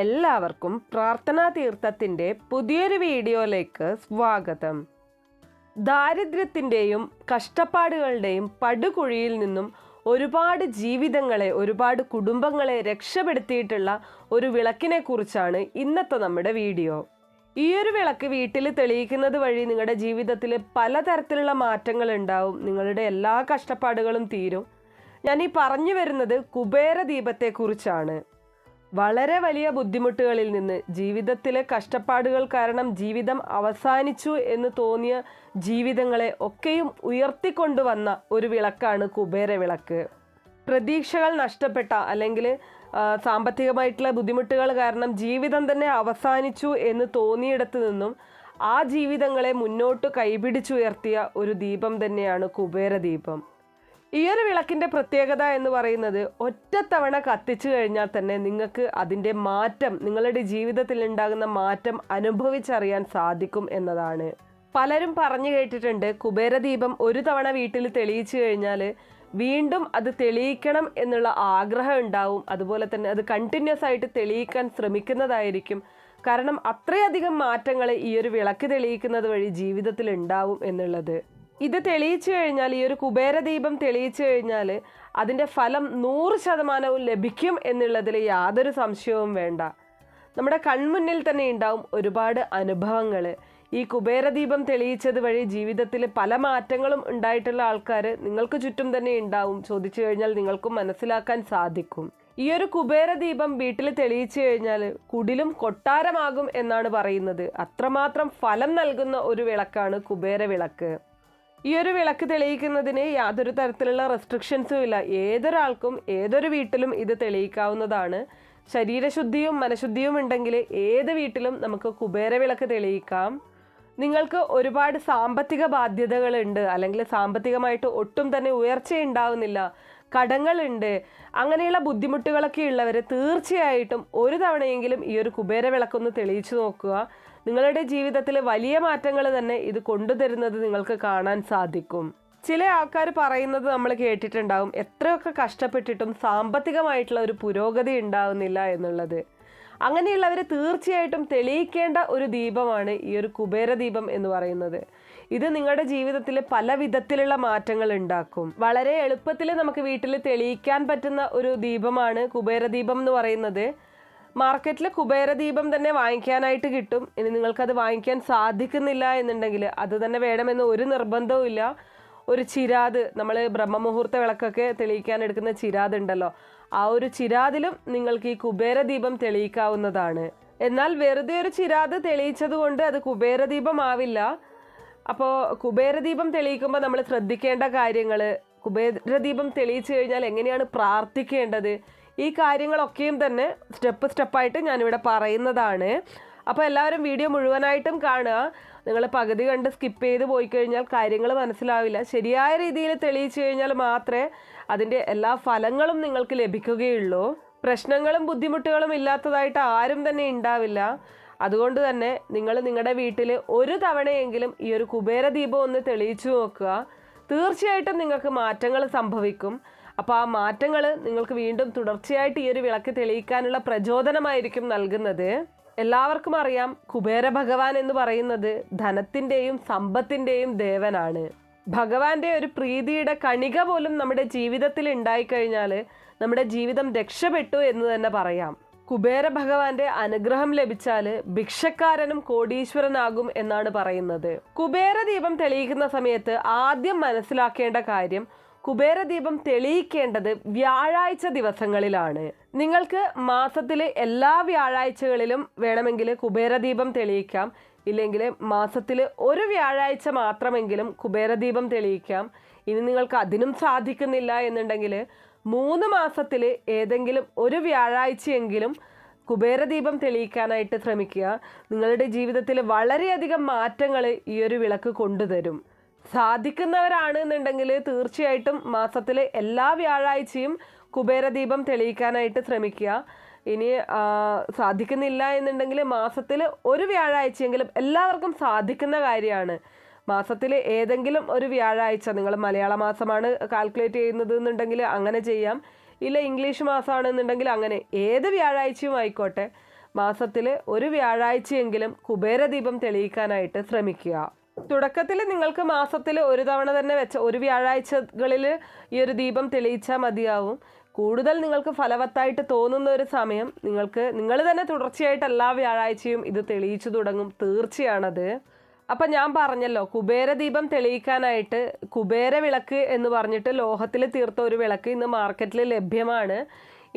എല്ലാവർക്കും പ്രാർത്ഥനാ തീർത്ഥത്തിന്റെ പുതിയൊരു വീഡിയോയിലേക്ക് സ്വാഗതം. ദാരിദ്ര്യത്തിന്റെയും കഷ്ടപ്പാടുകളുടെയും പടുകുഴിയിൽ നിന്നും ഒരുപാട് ജീവിതങ്ങളെ ഒരുപാട് കുടുംബങ്ങളെ രക്ഷപ്പെടുത്തിയിട്ടുള്ള ഒരു വിളക്കിനെ കുറിച്ചാണ് ഇന്നത്തെ നമ്മുടെ വീഡിയോ. ഈ ഒരു വിളക്ക് വീട്ടിൽ തെളിയിക്കുന്നത് വഴി നിങ്ങളുടെ ജീവിതത്തിൽ പലതരത്തിലുള്ള മാറ്റങ്ങൾ ഉണ്ടാവും. നിങ്ങളുടെ എല്ലാ കഷ്ടപ്പാടുകളും തീരും. ഞാൻ ഈ പറഞ്ഞു വരുന്നത് കുബേര ദീപത്തെക്കുറിച്ചാണ് വളരെ വലിയ ബുദ്ധിമുട്ടുകളിൽ നിന്ന് ജീവിതത്തിലെ കഷ്ടപ്പാടുകൾ കാരണം ജീവിതം അവസാനിച്ചു എന്ന് തോന്നിയ ജീവിതങ്ങളെ ഒക്കെയും ഉയർത്തിക്കൊണ്ടുവന്ന ഒരു വിളക്കാണ് കുബേര വിളക്ക്. പ്രതീക്ഷകൾ നഷ്ടപ്പെട്ട അല്ലെങ്കിൽ സാമ്പത്തികമായിട്ടുള്ള ബുദ്ധിമുട്ടുകൾ കാരണം ജീവിതം തന്നെ അവസാനിച്ചു എന്ന് തോന്നിയിടത്തു നിന്നും ആ ജീവിതങ്ങളെ മുന്നോട്ട് കൈപിടിച്ചുയർത്തിയ ഒരു ദീപം തന്നെയാണ് കുബേര ദീപം. ഈ ഒരു വിളക്കിന്റെ പ്രത്യേകത എന്ന് പറയുന്നത് ഒറ്റത്തവണ കത്തിച്ചു കഴിഞ്ഞാൽ തന്നെ നിങ്ങൾക്ക് അതിന്റെ മാറ്റം നിങ്ങളുടെ ജീവിതത്തിൽ ഉണ്ടാകുന്ന മാറ്റം അനുഭവിച്ചറിയാൻ സാധിക്കും എന്നതാണ്. പലരും പറഞ്ഞു കേട്ടിട്ടുണ്ട് കുബേരദീപം ഒരു തവണ വീട്ടിൽ തെളിയിച്ചു കഴിഞ്ഞാൽ വീണ്ടും അത് തെളിയിക്കണം എന്നുള്ള ആഗ്രഹം ഉണ്ടാവും. അതുപോലെ തന്നെ അത് കണ്ടിന്യൂസ് ആയിട്ട് തെളിയിക്കാൻ ശ്രമിക്കുന്നതായിരിക്കും. കാരണം അത്രയധികം മാറ്റങ്ങൾ ഈ ഒരു വിളക്ക് തെളിയിക്കുന്നത് വഴി ജീവിതത്തിൽ ഉണ്ടാവും എന്നുള്ളത്. ഇത് തെളിയിച്ചു കഴിഞ്ഞാൽ ഈ ഒരു കുബേരദീപം തെളിയിച്ചു കഴിഞ്ഞാൽ അതിന്റെ ഫലം നൂറ് ശതമാനവും ലഭിക്കും എന്നുള്ളതിൽ യാതൊരു സംശയവും വേണ്ട. നമ്മുടെ കൺമുന്നിൽ തന്നെ ഉണ്ടാവും ഒരുപാട് അനുഭവങ്ങൾ. ഈ കുബേരദീപം തെളിയിച്ചത് വഴി ജീവിതത്തിൽ പല മാറ്റങ്ങളും ഉണ്ടായിട്ടുള്ള ആൾക്കാർ നിങ്ങൾക്ക് ചുറ്റും തന്നെ ഉണ്ടാവും. ചോദിച്ചു കഴിഞ്ഞാൽ നിങ്ങൾക്കും മനസ്സിലാക്കാൻ സാധിക്കും. ഈ ഒരു കുബേരദീപം വീട്ടിൽ തെളിയിച്ചു കഴിഞ്ഞാൽ കുടിലും കൊട്ടാരമാകും എന്നാണ് പറയുന്നത്. അത്രമാത്രം ഫലം നൽകുന്ന ഒരു വിളക്കാണ് കുബേര വിളക്ക് ഈ ഒരു വിളക്ക് തെളിയിക്കുന്നതിന് യാതൊരു തരത്തിലുള്ള റെസ്ട്രിക്ഷൻസും ഇല്ല. ഏതൊരാൾക്കും ഏതൊരു വീട്ടിലും ഇത് തെളിയിക്കാവുന്നതാണ്. ശരീരശുദ്ധിയും മനഃശുദ്ധിയും ഉണ്ടെങ്കിൽ ഏത് വീട്ടിലും നമുക്ക് കുബേര വിളക്ക് തെളിയിക്കാം. നിങ്ങൾക്ക് ഒരുപാട് സാമ്പത്തിക ബാധ്യതകളുണ്ട്. അല്ലെങ്കിൽ സാമ്പത്തികമായിട്ട് ഒട്ടും തന്നെ ഉയർച്ച ഉണ്ടാവുന്നില്ല. കടങ്ങളുണ്ട്. അങ്ങനെയുള്ള ബുദ്ധിമുട്ടുകളൊക്കെ ഉള്ളവർ തീർച്ചയായിട്ടും ഒരു തവണയെങ്കിലും ഈ ഒരു കുബേര വിളക്കൊന്ന് തെളിയിച്ചു നോക്കുക. നിങ്ങളുടെ ജീവിതത്തിലെ വലിയ മാറ്റങ്ങൾ തന്നെ ഇത് കൊണ്ടുതരുന്നത് നിങ്ങൾക്ക് കാണാൻ സാധിക്കും. ചില ആൾക്കാർ പറയുന്നത് നമ്മൾ കേട്ടിട്ടുണ്ടാകും എത്രയൊക്കെ കഷ്ടപ്പെട്ടിട്ടും സാമ്പത്തികമായിട്ടുള്ള ഒരു പുരോഗതി ഉണ്ടാവുന്നില്ല എന്നുള്ളത്. അങ്ങനെയുള്ളവർ തീർച്ചയായിട്ടും തെളിയിക്കേണ്ട ഒരു ദീപമാണ് ഈ ഒരു കുബേര ദീപം എന്ന് പറയുന്നത്. ഇത് നിങ്ങളുടെ ജീവിതത്തിൽ പല വിധത്തിലുള്ള മാറ്റങ്ങൾ ഉണ്ടാക്കും. വളരെ എളുപ്പത്തിൽ നമുക്ക് വീട്ടിൽ തെളിയിക്കാൻ പറ്റുന്ന ഒരു ദീപമാണ് കുബേര ദീപം എന്ന് പറയുന്നത്. മാർക്കറ്റിൽ കുബേരദീപം തന്നെ വാങ്ങിക്കാനായിട്ട് കിട്ടും. ഇനി നിങ്ങൾക്കത് വാങ്ങിക്കാൻ സാധിക്കുന്നില്ല എന്നുണ്ടെങ്കിൽ അത് തന്നെ വേണമെന്ന് ഒരു നിർബന്ധവും ഇല്ല. ഒരു ചിരാത് നമ്മൾ ബ്രഹ്മമുഹൂർത്ത വിളക്കൊക്കെ തെളിയിക്കാൻ എടുക്കുന്ന ചിരാത് ഉണ്ടല്ലോ. ആ ഒരു ചിരാതിലും നിങ്ങൾക്ക് ഈ കുബേരദീപം തെളിയിക്കാവുന്നതാണ്. എന്നാൽ വെറുതെ ഒരു ചിരാത് തെളിയിച്ചത് കൊണ്ട് അത് കുബേര ദീപം ആവില്ല. അപ്പോൾ കുബേരദീപം തെളിയിക്കുമ്പോൾ നമ്മൾ ശ്രദ്ധിക്കേണ്ട കാര്യങ്ങൾ കുബേരദീപം തെളിയിച്ചു കഴിഞ്ഞാൽ എങ്ങനെയാണ് പ്രാർത്ഥിക്കേണ്ടത്? ഈ കാര്യങ്ങളൊക്കെയും തന്നെ സ്റ്റെപ്പ് സ്റ്റെപ്പായിട്ട് ഞാനിവിടെ പറയുന്നതാണ്. അപ്പോൾ എല്ലാവരും വീഡിയോ മുഴുവനായിട്ടും കാണുക. നിങ്ങൾ പകുതി കണ്ട് സ്കിപ്പ് ചെയ്ത് പോയി കഴിഞ്ഞാൽ കാര്യങ്ങൾ മനസ്സിലാവില്ല. ശരിയായ രീതിയിൽ തെളിയിച്ചു കഴിഞ്ഞാൽ മാത്രമേ അതിന്റെ എല്ലാ ഫലങ്ങളും നിങ്ങൾക്ക് ലഭിക്കുകയുള്ളൂ. പ്രശ്നങ്ങളും ബുദ്ധിമുട്ടുകളും ഇല്ലാത്തതായിട്ട് ആരും തന്നെ ഉണ്ടാവില്ല. അതുകൊണ്ട് തന്നെ നിങ്ങൾ നിങ്ങളുടെ വീട്ടിൽ ഒരു തവണയെങ്കിലും ഈ ഒരു കുബേര ദീപം ഒന്ന് തെളിയിച്ചു നോക്കുക. തീർച്ചയായിട്ടും നിങ്ങൾക്ക് മാറ്റങ്ങൾ സംഭവിക്കും. അപ്പോൾ ആ മാറ്റങ്ങൾ നിങ്ങൾക്ക് വീണ്ടും തുടർച്ചയായിട്ട് ഈ ഒരു വിളക്ക് തെളിയിക്കാനുള്ള പ്രചോദനമായിരിക്കും നൽകുന്നത്. എല്ലാവർക്കും അറിയാം കുബേര ഭഗവാൻ എന്ന് പറയുന്നത് ധനത്തിന്റെയും സമ്പത്തിന്റെയും ദേവനാണ്. ഭഗവാന്റെ ഒരു പ്രീതിയുടെ കണിക പോലും നമ്മുടെ ജീവിതത്തിൽ ഉണ്ടായിക്കഴിഞ്ഞാൽ നമ്മുടെ ജീവിതം രക്ഷപ്പെട്ടു എന്ന് തന്നെ പറയാം. കുബേര ഭഗവാന്റെ അനുഗ്രഹം ലഭിച്ചാൽ ഭിക്ഷക്കാരനും കോടീശ്വരനാകും എന്നാണ് പറയുന്നത്. കുബേര ദീപം തെളിയിക്കുന്ന സമയത്ത് ആദ്യം മനസ്സിലാക്കേണ്ട കാര്യം കുബേര ദീപം തെളിയിക്കേണ്ടത് വ്യാഴാഴ്ച ദിവസങ്ങളിലാണ്. നിങ്ങൾക്ക് മാസത്തിലെ എല്ലാ വ്യാഴാഴ്ചകളിലും വേണമെങ്കിൽ കുബേരദീപം തെളിയിക്കാം. ഇല്ലെങ്കിൽ മാസത്തിൽ ഒരു വ്യാഴാഴ്ച മാത്രമെങ്കിലും കുബേര ദീപം തെളിയിക്കാം. ഇനി നിങ്ങൾക്ക് അതിനും സാധിക്കുന്നില്ല എന്നുണ്ടെങ്കിൽ മൂന്ന് മാസത്തിൽ ഏതെങ്കിലും ഒരു വ്യാഴാഴ്ചയെങ്കിലും കുബേരദീപം തെളിയിക്കാനായിട്ട് ശ്രമിക്കുക. നിങ്ങളുടെ ജീവിതത്തിൽ വളരെയധികം മാറ്റങ്ങൾ ഈ ഒരു വിളക്ക് കൊണ്ടുതരും. സാധിക്കുന്നവരാണ് എന്നുണ്ടെങ്കിൽ തീർച്ചയായിട്ടും മാസത്തിലെ എല്ലാ വ്യാഴാഴ്ചയും കുബേരദീപം തെളിയിക്കാനായിട്ട് ശ്രമിക്കുക. ഇനി സാധിക്കുന്നില്ല എന്നുണ്ടെങ്കിൽ മാസത്തിൽ ഒരു വ്യാഴാഴ്ചയെങ്കിലും എല്ലാവർക്കും സാധിക്കുന്ന കാര്യമാണ്. മാസത്തിൽ ഏതെങ്കിലും ഒരു വ്യാഴാഴ്ച നിങ്ങൾ മലയാള മാസമാണ് കാൽക്കുലേറ്റ് ചെയ്യുന്നത് എന്നുണ്ടെങ്കിൽ അങ്ങനെ ചെയ്യാം. ഇല്ല ഇംഗ്ലീഷ് മാസമാണെന്നുണ്ടെങ്കിൽ അങ്ങനെ. ഏത് വ്യാഴാഴ്ചയും ആയിക്കോട്ടെ. മാസത്തിൽ ഒരു വ്യാഴാഴ്ചയെങ്കിലും കുബേരദീപം തെളിയിക്കാനായിട്ട് ശ്രമിക്കുക. തുടക്കത്തിൽ നിങ്ങൾക്ക് മാസത്തിൽ ഒരു തവണ തന്നെ വെച്ച ഒരു വ്യാഴാഴ്ചകളിൽ ഈ ഒരു ദീപം തെളിയിച്ചാൽ മതിയാവും. കൂടുതൽ നിങ്ങൾക്ക് ഫലവത്തായിട്ട് തോന്നുന്ന ഒരു സമയം നിങ്ങൾക്ക് നിങ്ങൾ തന്നെ തുടർച്ചയായിട്ട് എല്ലാ വ്യാഴാഴ്ചയും ഇത് തെളിയിച്ചു തുടങ്ങും. തീർച്ചയാണത്. അപ്പം ഞാൻ പറഞ്ഞല്ലോ കുബേര ദീപം തെളിയിക്കാനായിട്ട് കുബേര വിളക്ക് എന്ന് പറഞ്ഞിട്ട് ലോഹത്തിൽ തീർത്ത ഒരു വിളക്ക് ഇന്ന് മാർക്കറ്റിൽ ലഭ്യമാണ്.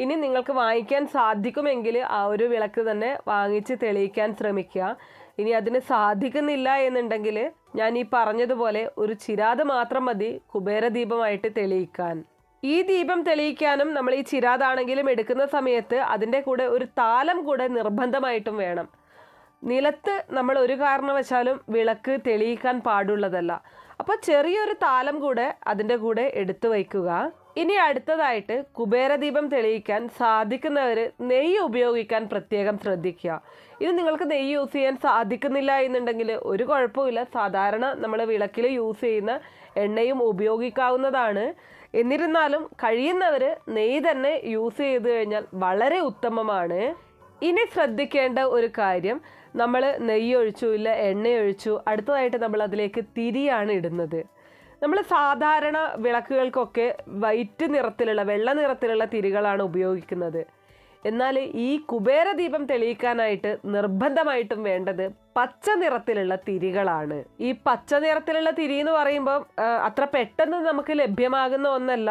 ഇനി നിങ്ങൾക്ക് വാങ്ങിക്കാൻ സാധിക്കുമെങ്കിൽ ആ ഒരു വിളക്ക് തന്നെ വാങ്ങിച്ച് തെളിയിക്കാൻ ശ്രമിക്കുക. ഇനി അതിന് സാധിക്കുന്നില്ല എന്നുണ്ടെങ്കിൽ ഞാൻ ഈ പറഞ്ഞതുപോലെ ഒരു ചിരാത് മാത്രം മതി കുബേര ദീപമായിട്ട് തെളിയിക്കാൻ. ഈ ദീപം തെളിയിക്കാനും നമ്മൾ ഈ ചിരാതാണെങ്കിലും എടുക്കുന്ന സമയത്ത് അതിന്റെ കൂടെ ഒരു താലം കൂടെ നിർബന്ധമായിട്ടും വേണം. നിലത്ത് നമ്മൾ ഒരു കാരണവശാലും വിളക്ക് തെളിയിക്കാൻ പാടുള്ളതല്ല. അപ്പോൾ ചെറിയൊരു താലം കൂടെ അതിന്റെ കൂടെ എടുത്തു വയ്ക്കുക. ഇനി അടുത്തതായിട്ട് കുബേരദീപം തെളിയിക്കാൻ സാധിക്കുന്നവർ നെയ്യ് ഉപയോഗിക്കാൻ പ്രത്യേകം ശ്രദ്ധിക്കുക. ഇത് നിങ്ങൾക്ക് നെയ്യ് യൂസ് ചെയ്യാൻ സാധിക്കുന്നില്ല എന്നുണ്ടെങ്കിൽ ഒരു കുഴപ്പമില്ല സാധാരണ നമ്മൾ വിളക്കിൽ യൂസ് ചെയ്യുന്ന എണ്ണയും ഉപയോഗിക്കാവുന്നതാണ്. എന്നിരുന്നാലും കഴിയുന്നവർ നെയ്യ് തന്നെ യൂസ് ചെയ്ത് കഴിഞ്ഞാൽ വളരെ ഉത്തമമാണ്. ഇനി ശ്രദ്ധിക്കേണ്ട ഒരു കാര്യം നമ്മൾ നെയ്യ് ഒഴിച്ചു ഇല്ല എണ്ണ ഒഴിച്ചു അടുത്തതായിട്ട് നമ്മൾ അതിലേക്ക് തിരിയാണ് ഇടുന്നത്. നമ്മൾ സാധാരണ വിളക്കുകൾക്കൊക്കെ വൈറ്റ് നിറത്തിലുള്ള വെള്ള നിറത്തിലുള്ള തിരികളാണ് ഉപയോഗിക്കുന്നത്. എന്നാൽ ഈ കുബേര ദീപം തെളിയിക്കാനായിട്ട് നിർബന്ധമായിട്ടും വേണ്ടത് പച്ച നിറത്തിലുള്ള തിരികളാണ്. ഈ പച്ച നിറത്തിലുള്ള തിരി എന്ന് പറയുമ്പോൾ അത്ര പെട്ടെന്ന് നമുക്ക് ലഭ്യമാകുന്ന ഒന്നല്ല.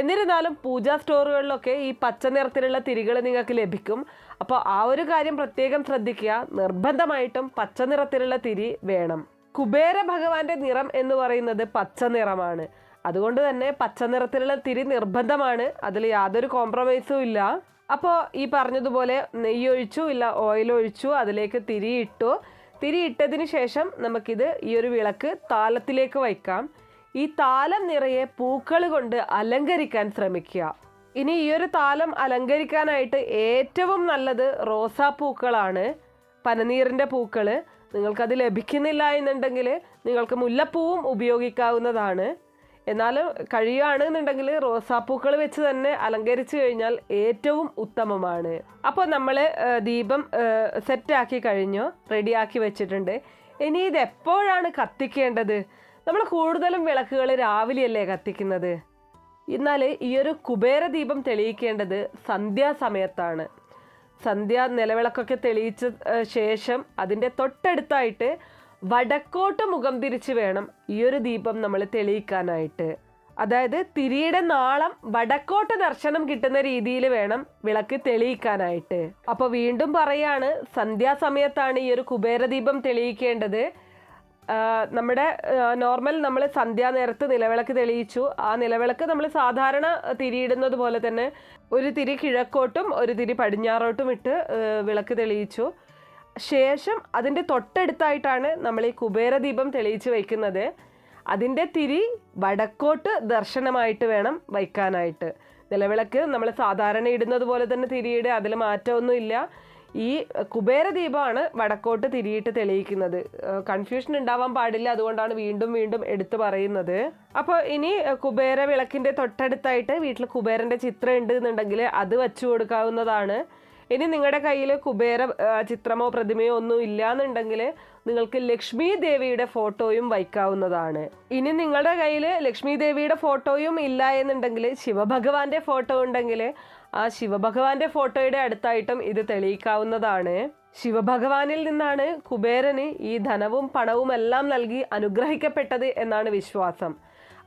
എന്നിരുന്നാലും പൂജാ സ്റ്റോറുകളിലൊക്കെ ഈ പച്ച നിറത്തിലുള്ള തിരികൾ നിങ്ങൾക്ക് ലഭിക്കും. അപ്പോൾ ആ ഒരു കാര്യം പ്രത്യേകം ശ്രദ്ധിക്കുക. നിർബന്ധമായിട്ടും പച്ച നിറത്തിലുള്ള തിരി വേണം. കുബേര ഭഗവാന്റെ നിറം എന്ന് പറയുന്നത് പച്ച നിറമാണ്. അതുകൊണ്ട് തന്നെ പച്ച നിറത്തിലുള്ള തിരി നിർബന്ധമാണ്. അതിൽ യാതൊരു കോംപ്രമൈസും ഇല്ല. അപ്പോൾ ഈ പറഞ്ഞതുപോലെ നെയ്യ് ഒഴിച്ചു ഇല്ല ഓയിൽ ഒഴിച്ചു അതിലേക്ക് തിരി ഇട്ടു. തിരി ഇട്ടതിന് ശേഷം നമുക്കിത് ഈ ഒരു വിളക്ക് താലത്തിലേക്ക് വയ്ക്കാം. ഈ താലം നിറയെ പൂക്കൾ കൊണ്ട് അലങ്കരിക്കാൻ ശ്രമിക്കുക. ഇനി ഈ ഒരു താലം അലങ്കരിക്കാനായിട്ട് ഏറ്റവും നല്ലത് റോസാപ്പൂക്കളാണ്. പനനീറിന്റെ പൂക്കൾ നിങ്ങൾക്കത് ലഭിക്കുന്നില്ല എന്നുണ്ടെങ്കിൽ നിങ്ങൾക്ക് മുല്ലപ്പൂവും ഉപയോഗിക്കാവുന്നതാണ്. എന്നാലും കഴിയുകയാണെന്നുണ്ടെങ്കിൽ റോസാപ്പൂക്കൾ വെച്ച് തന്നെ അലങ്കരിച്ചു കഴിഞ്ഞാൽ ഏറ്റവും ഉത്തമമാണ്. അപ്പോൾ നമ്മൾ ദീപം സെറ്റാക്കി കഴിഞ്ഞു റെഡിയാക്കി വെച്ചിട്ടുണ്ട്. ഇനി ഇത് എപ്പോഴാണ് കത്തിക്കേണ്ടത്? നമ്മൾ കൂടുതലും വിളക്കുകൾ രാവിലെയല്ലേ കത്തിക്കുന്നത്? എന്നാൽ ഈ ഒരു കുബേര ദീപം തെളിയിക്കേണ്ടത് സന്ധ്യാസമയത്താണ്. സന്ധ്യ നിലവിളക്കൊക്കെ തെളിയിച്ച ശേഷം അതിന്റെ തൊട്ടടുത്തായിട്ട് വടക്കോട്ട് മുഖം തിരിച്ച് വേണം ഈ ഒരു ദീപം നമ്മൾ തെളിയിക്കാനായിട്ട്. അതായത് തിരിയുടെ നാളം വടക്കോട്ട് ദർശനം കിട്ടുന്ന രീതിയിൽ വേണം വിളക്ക് തെളിയിക്കാനായിട്ട്. അപ്പോൾ വീണ്ടും പറയാണ് സന്ധ്യാസമയത്താണ് ഈ ഒരു കുബേരദീപം തെളിയിക്കേണ്ടത്. നമ്മുടെ നോർമൽ നമ്മൾ സന്ധ്യാനേരത്ത് നിലവിളക്ക് തെളിയിച്ചു. ആ നിലവിളക്ക് നമ്മൾ സാധാരണ തിരിയിടുന്നത് പോലെ തന്നെ ഒരു തിരി കിഴക്കോട്ടും ഒരു തിരി പടിഞ്ഞാറോട്ടും ഇട്ട് വിളക്ക് തെളിയിച്ചു. ശേഷം അതിന്റെ തൊട്ടടുത്തായിട്ടാണ് നമ്മൾ ഈ കുബേരദീപം തെളിയിച്ച് വയ്ക്കുന്നത് അതിന്റെ തിരി വടക്കോട്ട് ദർശനമായിട്ട് വേണം വയ്ക്കാനായിട്ട്. നിലവിളക്ക് നമ്മൾ സാധാരണ ഇടുന്നത് പോലെ തന്നെ തിരിയുടെ അതിൽ മാറ്റമൊന്നുമില്ല. ഈ കുബേര ദീപമാണ് വടക്കോട്ട് തിരിയിട്ട് തെളിയിക്കുന്നത്. കൺഫ്യൂഷൻ ഉണ്ടാവാൻ പാടില്ല. അതുകൊണ്ടാണ് വീണ്ടും വീണ്ടും എടുത്തു പറയുന്നത്. അപ്പോൾ ഇനി കുബേര വിളക്കിന്റെ തൊട്ടടുത്തായിട്ട് വീട്ടിൽ കുബേരന്റെ ചിത്രം ഉണ്ട് എന്നുണ്ടെങ്കിൽ അത് വച്ചു കൊടുക്കാവുന്നതാണ്. ഇനി നിങ്ങളുടെ കയ്യിൽ കുബേര ചിത്രമോ പ്രതിമയോ ഒന്നും ഇല്ല ഇല്ലാന്നുണ്ടെങ്കിൽ നിങ്ങൾക്ക് ലക്ഷ്മി ദേവിയുടെ ഫോട്ടോയും വയ്ക്കാവുന്നതാണ്. ഇനി നിങ്ങളുടെ കയ്യിൽ ലക്ഷ്മി ദേവിയുടെ ഫോട്ടോയും ഇല്ല എന്നുണ്ടെങ്കിൽ ശിവഭഗവാന്റെ ഫോട്ടോ ഉണ്ടെങ്കിൽ ആ ശിവഭഗവാന്റെ ഫോട്ടോയുടെ അടുത്തായിട്ടും ഇത് തെളിയിക്കാവുന്നതാണ്. ശിവഭഗവാനിൽ നിന്നാണ് കുബേരന് ഈ ധനവും പണവും എല്ലാം നൽകി അനുഗ്രഹിക്കപ്പെട്ടത് എന്നാണ് വിശ്വാസം.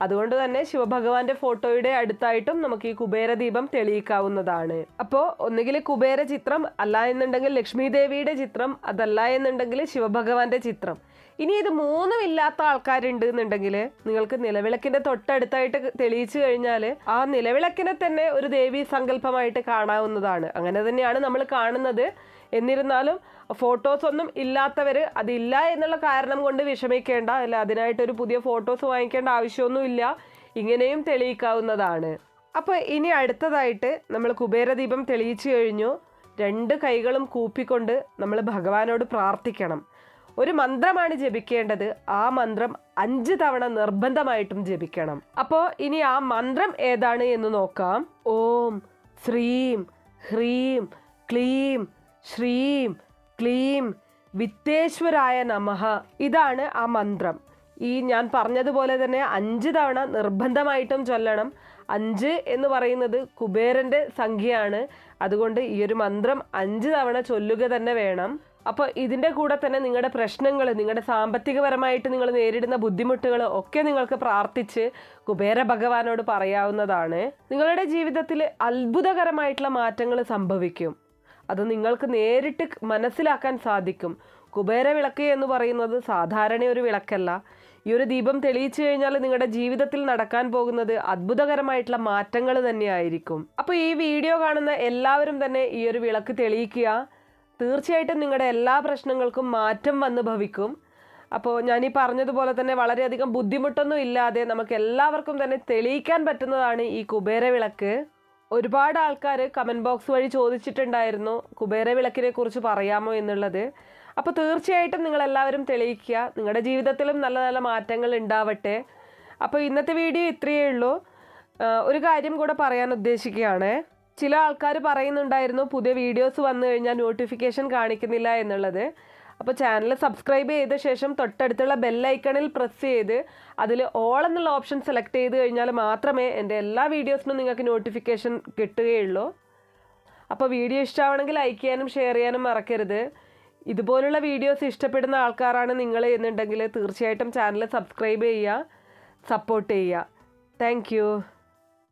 അതുകൊണ്ട് തന്നെ ശിവഭഗവാന്റെ ഫോട്ടോയുടെ അടുത്തായിട്ടും നമുക്ക് ഈ കുബേരദീപം തെളിയിക്കാവുന്നതാണ്. അപ്പോൾ ഒന്നുകിൽ കുബേര ചിത്രം അല്ല എന്നുണ്ടെങ്കിൽ ലക്ഷ്മി ദേവിയുടെ ചിത്രം അതല്ല എന്നുണ്ടെങ്കിൽ ശിവഭഗവാന്റെ ചിത്രം. ഇനി ഇത് മൂന്നും ഇല്ലാത്ത ആൾക്കാരുണ്ട് എന്നുണ്ടെങ്കിൽ നിങ്ങൾക്ക് നിലവിളക്കിന്റെ തൊട്ടടുത്തായിട്ട് തെളിയിച്ചു കഴിഞ്ഞാൽ ആ നിലവിളക്കിനെ തന്നെ ഒരു ദേവി സങ്കല്പമായിട്ട് കാണാവുന്നതാണ്. അങ്ങനെ തന്നെയാണ് നമ്മൾ കാണുന്നത്. എന്നിരുന്നാലും ഫോട്ടോസ് ഒന്നും ഇല്ലാത്തവർ അതില്ല എന്നുള്ള കാരണം കൊണ്ട് വിഷമിക്കേണ്ട. അല്ല അതിനായിട്ടൊരു പുതിയ ഫോട്ടോസ് വാങ്ങിക്കേണ്ട ആവശ്യമൊന്നുമില്ല. ഇങ്ങനെയും തെളിയിക്കാവുന്നതാണ്. അപ്പോൾ ഇനി അടുത്തതായിട്ട് നമ്മൾ കുബേരദീപം തെളിയിച്ചു കഴിഞ്ഞു. രണ്ട് കൈകളും കൂപ്പിക്കൊണ്ട് നമ്മൾ ഭഗവാനോട് പ്രാർത്ഥിക്കണം. ഒരു മന്ത്രമാണ് ജപിക്കേണ്ടത്. ആ മന്ത്രം അഞ്ച് തവണ നിർബന്ധമായിട്ടും ജപിക്കണം. അപ്പോ ഇനി ആ മന്ത്രം ഏതാണ് എന്ന് നോക്കാം. ഓം ശ്രീം ഹ്രീം ക്ലീം ശ്രീം ക്ലീം വിത്തേശ്വരായ നമഹ ഇതാണ് ആ മന്ത്രം. ഈ ഞാൻ പറഞ്ഞതുപോലെ തന്നെ അഞ്ച് തവണ നിർബന്ധമായിട്ടും ചൊല്ലണം. അഞ്ച് എന്ന് പറയുന്നത് കുബേരന്റെ സംഖ്യയാണ്. അതുകൊണ്ട് ഈ ഒരു മന്ത്രം അഞ്ച് തവണ ചൊല്ലുക തന്നെ വേണം. അപ്പോൾ ഇതിന്റെ കൂടെ തന്നെ നിങ്ങളുടെ പ്രശ്നങ്ങൾ നിങ്ങളുടെ സാമ്പത്തികപരമായിട്ട് നിങ്ങൾ നേരിടുന്ന ബുദ്ധിമുട്ടുകൾ ഒക്കെ നിങ്ങൾക്ക് പ്രാർത്ഥിച്ച് കുബേര ഭഗവാനോട് പറയാവുന്നതാണ്. നിങ്ങളുടെ ജീവിതത്തിൽ അത്ഭുതകരമായിട്ടുള്ള മാറ്റങ്ങൾ സംഭവിക്കും. അത് നിങ്ങൾക്ക് നേരിട്ട് മനസ്സിലാക്കാൻ സാധിക്കും. കുബേര വിളക്ക് എന്ന് പറയുന്നത് സാധാരണ ഒരു വിളക്കല്ല. ഈ ഒരു ദീപം തെളിയിച്ചു കഴിഞ്ഞാൽ നിങ്ങളുടെ ജീവിതത്തിൽ നടക്കാൻ പോകുന്നത് അത്ഭുതകരമായിട്ടുള്ള മാറ്റങ്ങൾ തന്നെയായിരിക്കും. അപ്പോൾ ഈ വീഡിയോ കാണുന്ന എല്ലാവരും തന്നെ ഈ ഒരു വിളക്ക് തെളിയിക്കുക. തീർച്ചയായിട്ടും നിങ്ങളുടെ എല്ലാ പ്രശ്നങ്ങൾക്കും മാറ്റം വന്ന് ഭവിക്കും. അപ്പോൾ ഞാൻ ഈ പറഞ്ഞതുപോലെ തന്നെ വളരെയധികം ബുദ്ധിമുട്ടൊന്നും ഇല്ലാതെ നമുക്ക് എല്ലാവർക്കും തന്നെ തെളിയിക്കാൻ പറ്റുന്നതാണ് ഈ കുബേര വിളക്ക്. ഒരുപാട് ആൾക്കാർ കമന്റ് ബോക്സ് വഴി ചോദിച്ചിട്ടുണ്ടായിരുന്നു കുബേര വിളക്കിനെ കുറിച്ച് പറയാമോ എന്നുള്ളത്. അപ്പോൾ തീർച്ചയായിട്ടും നിങ്ങൾ എല്ലാവരും തെളിയിക്കുക. നിങ്ങളുടെ ജീവിതത്തിലും നല്ല നല്ല മാറ്റങ്ങൾ ഉണ്ടാവട്ടെ. അപ്പോൾ ഇന്നത്തെ വീഡിയോ ഇത്രയേ ഉള്ളൂ. ഒരു കാര്യം കൂടെ പറയാൻ ഉദ്ദേശിക്കുകയാണ്. ചില ആൾക്കാർ പറയുന്നുണ്ടായിരുന്നു പുതിയ വീഡിയോസ് വന്നു കഴിഞ്ഞാൽ നോട്ടിഫിക്കേഷൻ കാണിക്കുന്നില്ല എന്നുള്ളത്. അപ്പോൾ ചാനൽ സബ്സ്ക്രൈബ് ചെയ്ത ശേഷം തൊട്ടടുത്തുള്ള ബെല്ലൈക്കണിൽ പ്രസ് ചെയ്ത് അതിൽ ഓൾ എന്നുള്ള ഓപ്ഷൻ സെലക്ട് ചെയ്ത് കഴിഞ്ഞാൽ മാത്രമേ എന്റെ എല്ലാ വീഡിയോസിനും നിങ്ങൾക്ക് നോട്ടിഫിക്കേഷൻ കിട്ടുകയുള്ളൂ. അപ്പോൾ വീഡിയോ ഇഷ്ടമാണെങ്കിൽ ലൈക്ക് ചെയ്യാനും ഷെയർ ചെയ്യാനും മറക്കരുത്. ഇതുപോലുള്ള വീഡിയോസ് ഇഷ്ടപ്പെടുന്ന ആൾക്കാരാണ് നിങ്ങൾ എന്നുണ്ടെങ്കിൽ തീർച്ചയായിട്ടും ചാനൽ സബ്സ്ക്രൈബ് ചെയ്യുക സപ്പോർട്ട് ചെയ്യുക. താങ്ക്